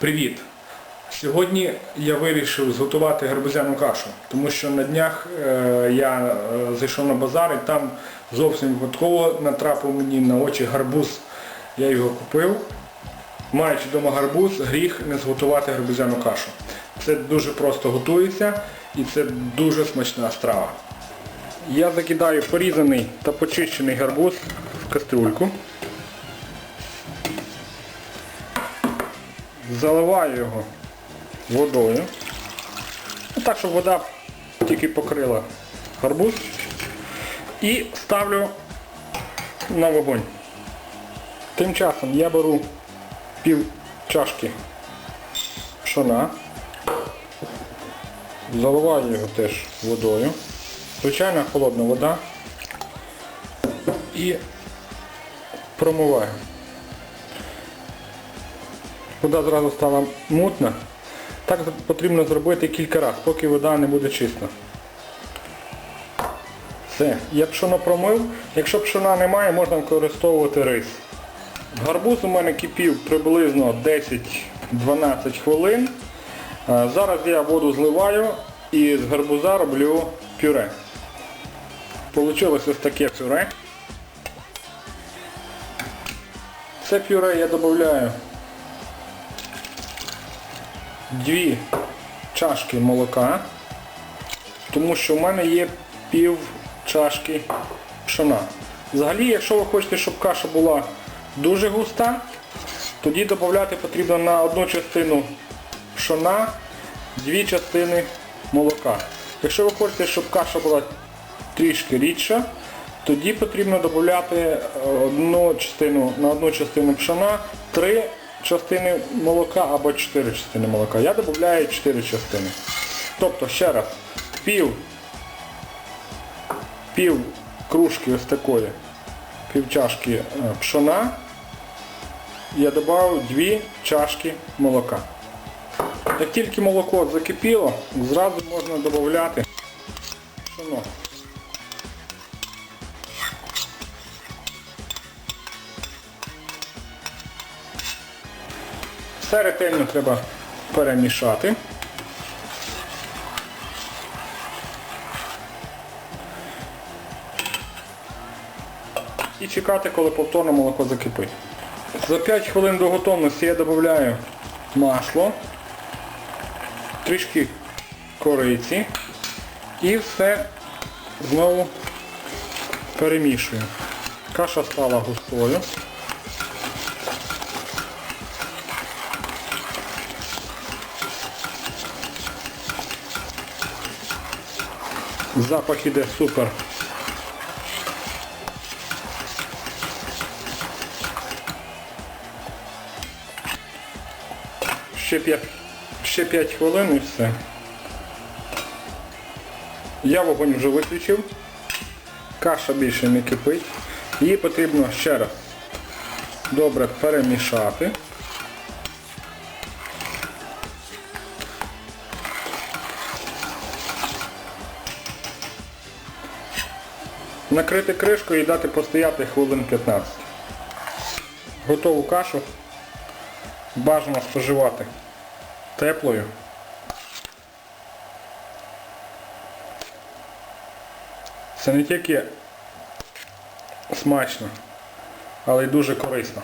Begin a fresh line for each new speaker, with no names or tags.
Привіт! Сьогодні я вирішив зготувати гарбузяну кашу, тому що на днях е, я е, зайшов на базар і там зовсім випадково натрапив мені на очі гарбуз. Я його купив. Маючи вдома гарбуз, гріх не зготувати гарбузяну кашу. Це дуже просто готується і це дуже смачна страва. Я закидаю порізаний та почищений гарбуз в кастрюльку. Заливаю його водою. Ну, Так, щоб вода тільки покрила гарбуз. І ставлю на вогонь. Тим часом я беру пів чашки пшона, заливаю його теж водою. Звичайна холодна вода. І промиваю. Вода зразу стала мутна. Так потрібно зробити кілька разів, поки вода не буде чиста. Все. Я пшоно промив. Якщо пшона немає, можна використовувати рис. Гарбуз у мене кипів приблизно 10-12 хвилин. Зараз я воду зливаю і з гарбуза роблю пюре. Получилось ось таке пюре. Це пюре я додаю дві чашки молока, тому що в мене є пів чашки пшона. Взагалі, якщо ви хочете, щоб каша була дуже густа, тоді додати потрібно на одну частину пшона, дві частини молока. Якщо ви хочете, щоб каша була трішки рідша, тоді потрібно додати одну частину, на одну частину пшона, три частини молока або 4 частини молока. Я додаю 4 частини. Тобто, ще раз, пів, пів кружки ось такої, пів чашки е, пшона, я додав 2 чашки молока. Як тільки молоко закипіло, зразу можна додати пшоно. Все ретельно треба перемішати. І чекати, коли повторно молоко закипить. За 5 хвилин до готовності я додаю масло, трішки кориці і все знову перемішую. Каша стала густою. Запах іде супер. Ще 5, ще 5 хвилин і все. Я вогонь вже виключив. Каша більше не кипить. Її потрібно ще раз добре перемішати. Накрити кришкою і дати постояти хвилин 15. Готову кашу бажано споживати теплою. Це не тільки смачно, але й дуже корисно.